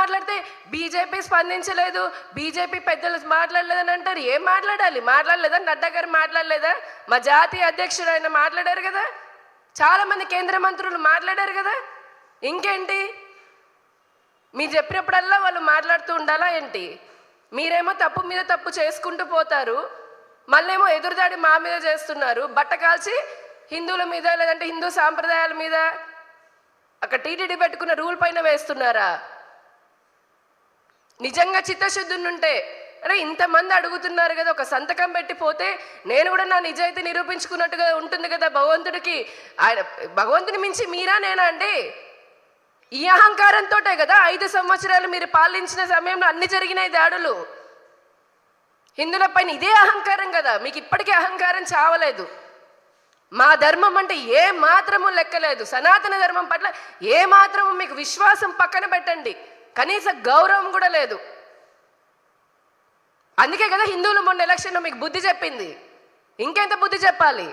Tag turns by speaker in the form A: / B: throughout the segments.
A: మాట్లాడితే బీజేపీ స్పందించలేదు బీజేపీ పెద్దలు మాట్లాడలేదని అంటారు. ఏం మాట్లాడాలి? మాట్లాడలేదా? నడ్డా గారు మాట్లాడలేదా? మా జాతీయ అధ్యక్షుడు ఆయన మాట్లాడారు కదా? చాలా మంది కేంద్ర మంత్రులు మాట్లాడారు కదా? ఇంకేంటి? మీరు చెప్పినప్పుడల్లా వాళ్ళు మాట్లాడుతూ ఉండాలా ఏంటి? మీరేమో తప్పు మీద తప్పు చేసుకుంటూ పోతారు. మళ్ళేమో ఎదురుదాడి మా మీద చేస్తున్నారు. బట్ట కాల్చి హిందువుల మీద లేదంటే హిందూ సాంప్రదాయాల మీద అక్కడ టీటీడీ పెట్టుకున్న రూల్ పైన వేస్తున్నారా? నిజంగా చిత్తశుద్ధి ఉంటే అరే ఇంతమంది అడుగుతున్నారు కదా ఒక సంతకం పెట్టిపోతే నేను కూడా నా నిజాయితీ నిరూపించుకున్నట్టుగా ఉంటుంది కదా భగవంతుడికి. ఆయన భగవంతుని మించి మీరా నేనా అండి? ఈ అహంకారంతోటే కదా ఐదు సంవత్సరాలు మీరు పాలించిన సమయంలో అన్ని జరిగినాయి దాడులు. హిందుల పైన ఇదే అహంకారం కదా మీకు ఇప్పటికీ అహంకారం చావలేదు. మా ధర్మం అంటే ఏ మాత్రము లెక్కలేదు. సనాతన ధర్మం పట్ల ఏ మాత్రము మీకు విశ్వాసం పక్కన పెట్టండి. కనీస గౌరవం కూడా లేదు. అందుకే కదా హిందువులు మొన్న ఎలక్షన్లో మీకు బుద్ధి చెప్పింది. ఇంకెంత బుద్ధి చెప్పాలి?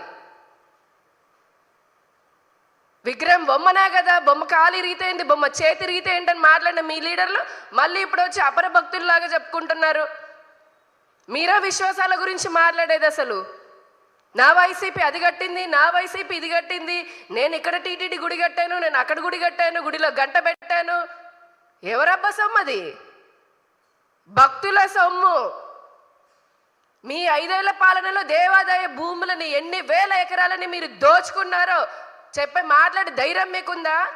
A: విగ్రహం బొమ్మనే కదా బొమ్మ కాలి రీతేంది బొమ్మ చేతి రీతి ఏంటని మాట్లాడిన మీ లీడర్లు మళ్ళీ ఇప్పుడు వచ్చి అపర భక్తుల్లాగా చెప్పుకుంటున్నారు. మీరా విశ్వాసాల గురించి మాట్లాడేది అసలు? నా వైసీపీ అది కట్టింది నా వైసీపీ ఇది కట్టింది నేను ఇక్కడ టీటీడీ గుడి కట్టాను నేను అక్కడ గుడి కట్టాను గుడిలో గంట పెట్టాను. ఎవరబ్బా సొమ్ము అది? భక్తుల సొమ్ము. మీ ఐదేళ్ళ పాలనలో దేవాదాయ భూములని ఎన్ని వేల ఎకరాలని మీరు దోచుకున్నారో చెప్పే మాట్లాడే ధైర్యం మీకుందా?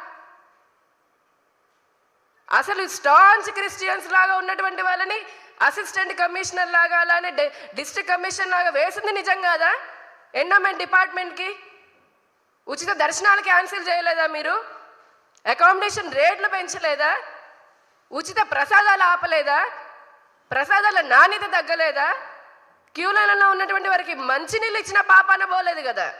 A: అసలు స్టాన్స్ క్రిస్టియన్స్ లాగా ఉన్నటువంటి వాళ్ళని అసిస్టెంట్ కమిషనర్ లాగా అలానే డిస్ట్రిక్ట్ కమిషనర్ లాగా వేసింది నిజం కాదా? ఎండోమెంట్ డిపార్ట్మెంట్కి? ఉచిత దర్శనాలు క్యాన్సిల్ చేయలేదా మీరు? అకామిడేషన్ రేట్లు పెంచలేదా? ఉచిత ప్రసాదాలు ఆపలేదా? ప్రసాదాల నాణ్యత తగ్గలేదా? క్యూలలో ఉన్నటువంటి వారికి మంచినీళ్ళు ఇచ్చిన పాపాన పోలేదు కదా.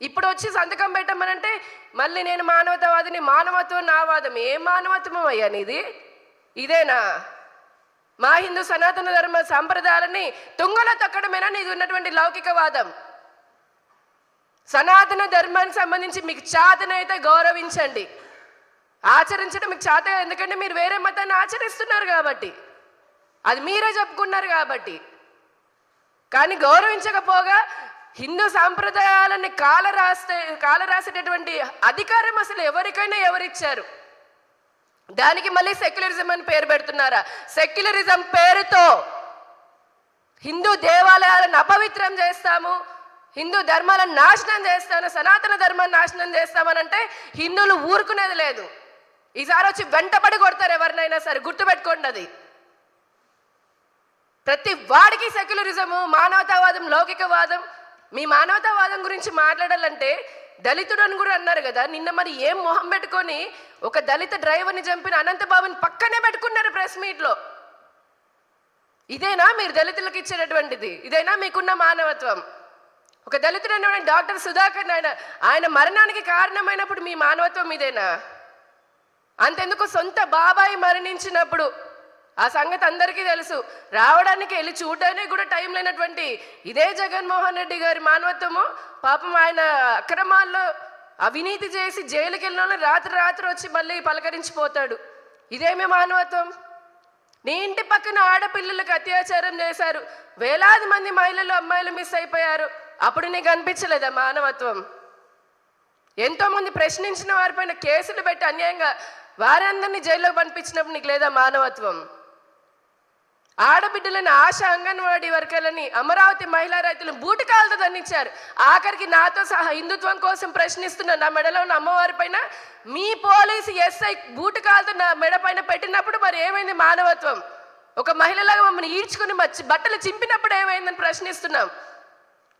A: ఇప్పుడు వచ్చి సంతకం పెట్టమనంటే మళ్ళీ నేను మానవతావాదిని మానవత్వం నా వాదం. ఏం మానవత్వం అయ్యా నీది? ఇదేనా? మా హిందూ సనాతన ధర్మ సాంప్రదాయాలని తుంగలో తొక్కడమేనా నీది ఉన్నటువంటి లౌకికవాదం సనాతన ధర్మానికి సంబంధించి మీకు చాతనైతే గౌరవించండి. ఆచరించడం మీకు చేత ఎందుకంటే మీరు వేరే మతాన్ని ఆచరిస్తున్నారు కాబట్టి. అది మీరే చెప్పుకున్నారు కాబట్టి. కానీ గౌరవించకపోగా హిందూ సాంప్రదాయాలని కాల రాస్తే కాల రాసేటటువంటి అధికారం అసలు ఎవరికైనా ఎవరిచ్చారు? దానికి మళ్ళీ సెక్యులరిజం అని పేరు పెడుతున్నారా? సెక్యులరిజం పేరుతో హిందూ దేవాలయాలను అపవిత్రం చేస్తాము హిందూ ధర్మాలను నాశనం చేస్తాను సనాతన ధర్మాన్ని నాశనం చేస్తామనంటే హిందువులు ఊరుకునేది లేదు. ఈసారి వచ్చి వెంటబడి కొడతారు ఎవరినైనా సరే గుర్తుపెట్టుకోండి అది. ప్రతి వాడికి సెక్యులరిజము మానవతావాదం లౌకికవాదం మీ మానవతావాదం గురించి మాట్లాడాలంటే దళితుడు అని కూడా అన్నారు కదా నిన్న మరి ఏం మొహం పెట్టుకొని ఒక దళిత డ్రైవర్ని చంపిన అనంతబాబుని పక్కనే పెట్టుకున్నారు ప్రెస్ మీట్లో. ఇదేనా మీరు దళితులకు ఇచ్చేటటువంటిది? ఇదేనా మీకున్న మానవత్వం? ఒక దళితుడు అనేవాడు డాక్టర్ సుధాకర్ ఆయన ఆయన మరణానికి కారణమైనప్పుడు మీ మానవత్వం ఇదేనా? అంతెందుకు సొంత బాబాయి మరణించినప్పుడు? ఆ సంగతి అందరికీ తెలుసు. రావడానికి వెళ్ళి చూడడానికి కూడా టైం లేనటువంటి ఇదే జగన్మోహన్ రెడ్డి గారి మానవత్వము. పాపం ఆయన అక్రమాల్లో అవినీతి చేసి జైలుకి వెళ్ళిన రాత్రి రాత్రి వచ్చి మళ్ళీ పలకరించిపోతాడు. ఇదేమి మానవత్వం. నీ ఇంటి పక్కన ఆడపిల్లలకు అత్యాచారం చేశారు. వేలాది మంది మహిళలు అమ్మాయిలు మిస్ అయిపోయారు. అప్పుడు నీకు అనిపించలేదా మానవత్వం? ఎంతోమంది ప్రశ్నించిన వారిపైన కేసులు పెట్టి అన్యాయంగా వారందరినీ జైల్లో పంపించినప్పుడు నీకు లేదా మానవత్వం? ఆడబిడ్డలని ఆశ అంగన్వాడీ వర్కర్లని అమరావతి మహిళా రైతులను బూటకాలతో దండించారు. ఆఖరికి నాతో సహా హిందుత్వం కోసం ప్రశ్నిస్తున్న నా మెడలో ఉన్న అమ్మవారి పైన మీ పోలీసు ఎస్ఐ బూటకాలతో నా మెడ పైన పెట్టినప్పుడు మరి ఏమైంది మానవత్వం? ఒక మహిళలాగా మమ్మల్ని ఈడ్చుకుని మచ్చి బట్టలు చింపినప్పుడు ఏమైందని ప్రశ్నిస్తున్నాం.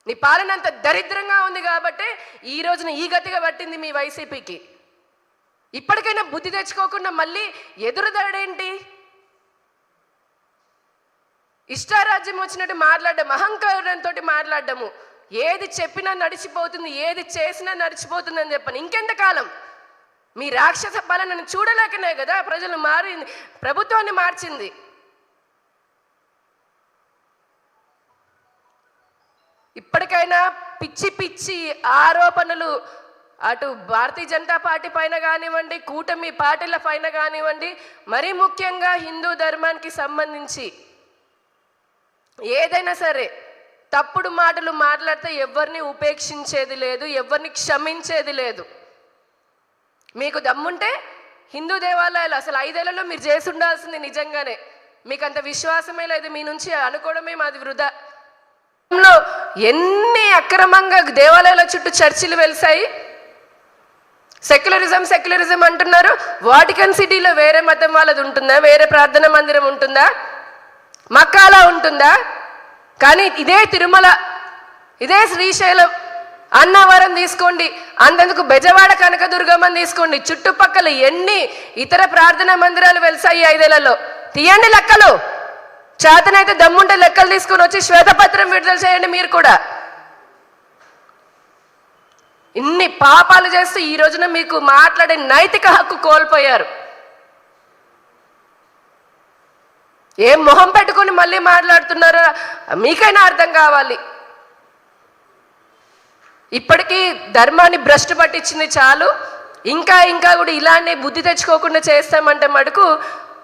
A: నీ పాలన అంత దరిద్రంగా ఉంది కాబట్టి ఈ రోజున ఈ గతిగా పట్టింది మీ వైసీపీకి. ఇప్పటికైనా బుద్ధి తెచ్చుకోకుండా మళ్ళీ ఎదురుదాడేంటి ఇష్టారాజ్యం వచ్చినట్టు మాట్లాడడం అహంకారంతో మాట్లాడడము. ఏది చెప్పినా నడిచిపోతుంది ఏది చేసినా నడిచిపోతుంది అని చెప్పని. ఇంకెంతకాలం? మీ రాక్షస పాలనను చూడలేకనే కదా ప్రజలు మారింది ప్రభుత్వాన్ని మార్చింది. ఇప్పటికైనా పిచ్చి పిచ్చి ఆరోపణలు అటు భారతీయ జనతా పార్టీ పైన కానివ్వండి కూటమి పార్టీల పైన కానివ్వండి మరీ ముఖ్యంగా హిందూ ధర్మానికి సంబంధించి ఏదైనా సరే తప్పుడు మాటలు మాట్లాడితే ఎవరిని ఉపేక్షించేది లేదు ఎవరిని క్షమించేది లేదు. మీకు దమ్ముంటే హిందూ దేవాలయాలు అసలు ఐదేళ్ళలో మీరు చేసి ఉండాల్సింది నిజంగానే. మీకు అంత విశ్వాసమే లేదు మీ నుంచి అనుకోవడమే మాది వృధా. ఎన్ని అక్రమంగా దేవాలయాల చుట్టూ చర్చిలు వెలిసాయి సెక్యులరిజం సెక్యులరిజం అంటున్నారు. వాటికన్ సిటీలో వేరే మతం వాళ్ళది ఉంటుందా? వేరే ప్రార్థన మందిరం ఉంటుందా? మక్కాలా ఉంటుందా? కానీ ఇదే తిరుమల ఇదే శ్రీశైలం అన్నవరం తీసుకోండి. అంతెందుకు బెజవాడ కనకదుర్గమ్మని తీసుకోండి. చుట్టుపక్కల ఎన్ని ఇతర ప్రార్థనా మందిరాలు వెలిసాయి ఐదేళ్ళలో? తీయండి లెక్కలు. చేతనైతే దమ్ముంటే లెక్కలు తీసుకొని వచ్చి శ్వేతపత్రం విడుదల చేయండి మీరు కూడా. ఇన్ని పాపాలు చేస్తూ ఈ రోజున మీకు మాట్లాడే నైతిక హక్కు కోల్పోయారు. ఏం మొహం పెట్టుకొని మళ్ళీ మాట్లాడుతున్నారో మీకైనా అర్థం కావాలి. ఇప్పటికీ ధర్మాన్ని భ్రష్టు పట్టించింది చాలు. ఇంకా ఇంకా కూడా ఇలానే బుద్ధి తెచ్చుకోకుండా చేస్తామంటే మటుకు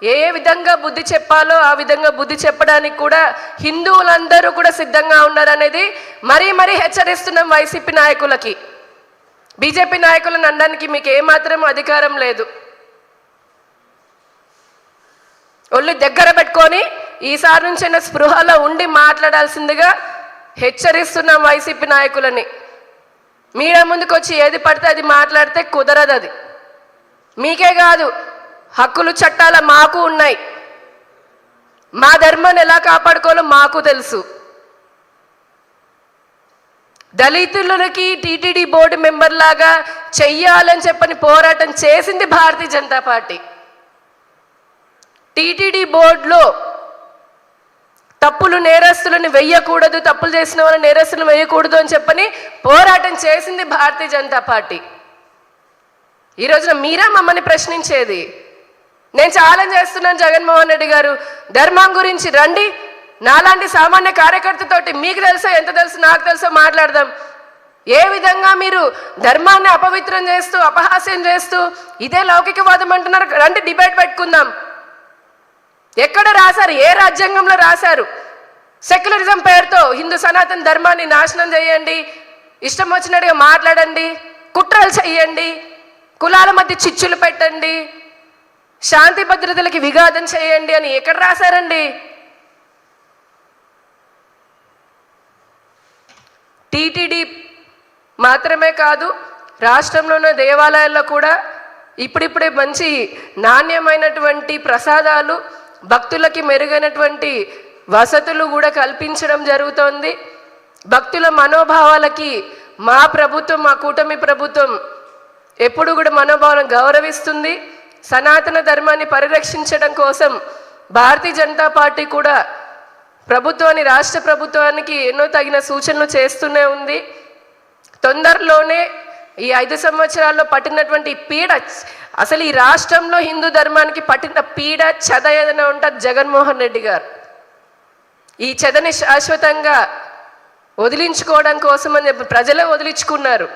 A: ఏ ఏ విధంగా బుద్ధి చెప్పాలో ఆ విధంగా బుద్ధి చెప్పడానికి కూడా హిందువులందరూ కూడా సిద్ధంగా ఉన్నారనేది మరీ మరీ హెచ్చరిస్తున్నాం వైసీపీ నాయకులకి. బీజేపీ నాయకులను అనడానికి మీకు ఏమాత్రం అధికారం లేదు. ఒళ్ళు దగ్గర పెట్టుకొని ఈసారి నుంచైనా స్పృహలో ఉండి మాట్లాడాల్సిందిగా హెచ్చరిస్తున్నాం వైసీపీ నాయకులని. మీడియా ముందుకు వచ్చి ఏది పడితే అది మాట్లాడితే కుదరదు అది మీకే కాదు హక్కులు చట్టాల మాకు ఉన్నాయి. మా ధర్మాన్ని ఎలా కాపాడుకోవాలో మాకు తెలుసు. దళితులకి టీటీడీ బోర్డు మెంబర్ లాగా చెయ్యాలని చెప్పని పోరాటం చేసింది భారతీయ జనతా పార్టీ. టీటీడీ బోర్డులో తప్పులు నేరస్తులను వెయ్యకూడదు తప్పులు చేసిన వాళ్ళని నేరస్తులను వేయకూడదు అని చెప్పని పోరాటం చేసింది భారతీయ జనతా పార్టీ. ఈ రోజున మీరా మమ్మల్ని ప్రశ్నించేది? నేను ఛాలెంజ్ చేస్తున్నాను జగన్మోహన్ రెడ్డి గారు. ధర్మం గురించి రండి. నాలాంటి సామాన్య కార్యకర్తతోటి మీకు తెలుసో ఎంత తెలుసు నాకు తెలుసో మాట్లాడదాం. ఏ విధంగా మీరు ధర్మాన్ని అపవిత్రం చేస్తూ అపహాస్యం చేస్తూ ఇదే లౌకికవాదం అంటున్నారు? రండి డిబేట్ పెట్టుకుందాం. ఎక్కడ రాశారు? ఏ రాజ్యాంగంలో రాశారు? సెక్యులరిజం పేరుతో హిందూ సనాతన ధర్మాన్ని నాశనం చేయండి. ఇష్టం వచ్చినట్టుగా మాట్లాడండి. కుట్రలు చెయ్యండి కులాల మధ్య చిచ్చులు పెట్టండి. శాంతి భద్రతలకి విఘాతం చేయండి అని ఎక్కడ రాశారండి? టీటీడీ మాత్రమే కాదు రాష్ట్రంలో ఉన్న దేవాలయాల్లో కూడా ఇప్పుడిప్పుడే మంచి నాణ్యమైనటువంటి ప్రసాదాలు భక్తులకి మెరుగైనటువంటి వసతులు కూడా కల్పించడం జరుగుతోంది. భక్తుల మనోభావాలకి మా ప్రభుత్వం మా కూటమి ప్రభుత్వం ఎప్పుడు కూడా మనోభావాలను గౌరవిస్తుంది. సనాతన ధర్మాన్ని పరిరక్షించడం కోసం భారతీయ జనతా పార్టీ కూడా ప్రభుత్వాన్ని రాష్ట్ర ప్రభుత్వానికి ఎన్నో తగిన సూచనలు చేస్తూనే ఉంది. తొందరలోనే ఈ ఐదు సంవత్సరాల్లో పట్టినటువంటి పీడ అసలు ఈ రాష్ట్రంలో హిందూ ధర్మానికి పట్టిన పీడ చెద ఏదైనా ఉంటుంది జగన్మోహన్ రెడ్డి గారు. ఈ చెదని శాశ్వతంగా వదిలించుకోవడం కోసం అని చెప్పి ప్రజలే వదిలించుకున్నారు.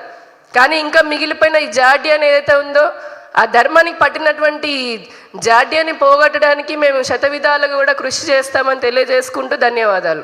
A: కానీ ఇంకా మిగిలిపోయిన ఈ జాడ్యాన్ని ఏదైతే ఉందో ఆ ధర్మానికి పట్టినటువంటి జాడ్యాన్ని పోగొట్టడానికి మేము శతవిధాలుగా కూడా కృషి చేస్తామని తెలియజేసుకుంటూ ధన్యవాదాలు.